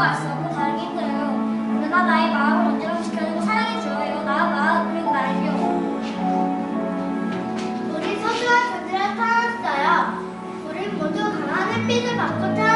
왔어요. 수 없는 다른 힘들어요. 그러나 나의 마음을 언제나 지켜주고 사랑해 줘요. 나의 마음 그리고 나의 뼈. 우리 소중한 존재를 사랑했어요. 우리 모두 강한 햇빛을 받고 타.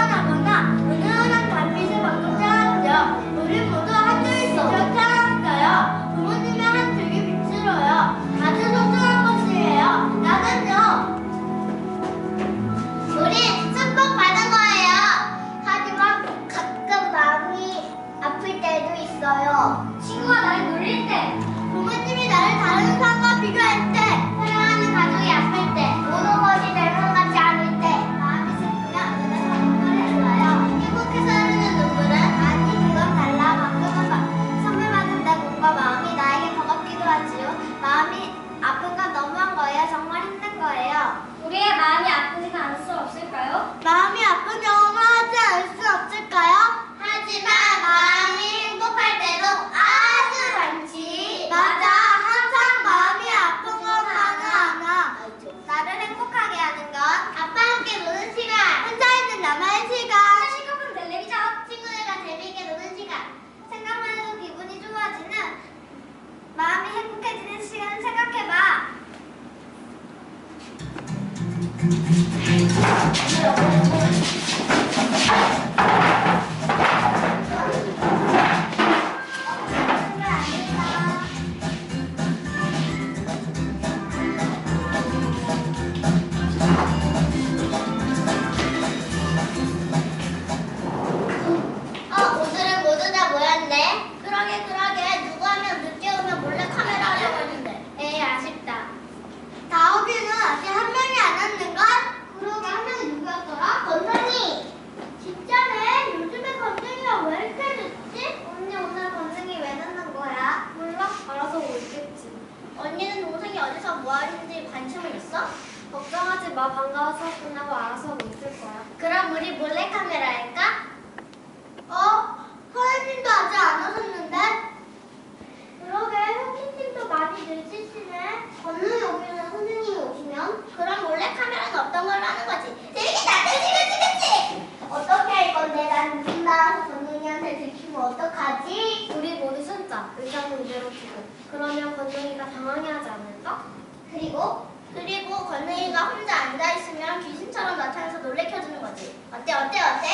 어, 있어? 걱정하지 마. 반가워서 끝나고 알아서 못을 거야. 그럼 우리 몰래 카메라 할까? 어? 선생님도 아직 안 오셨는데? 그러게 형님도 많이 늦으시네. 건능이 오면 선생님이 오시면? 그럼 몰래 카메라는 없던 걸로 하는 거지. 재밌겠다, 그치, 그치, 그치? 어떻게 할 건데? 난눈 나와서 건능이한테 들키면 어떡하지? 우리 모두 숨자. 의자는 이대로 두고. 그러면 건능이가 당황해하지 않을까? 그리고? 그리고 건능이가 혼자 앉아있으면 귀신처럼 나타나서 놀래켜주는 거지. 어때, 어때, 어때?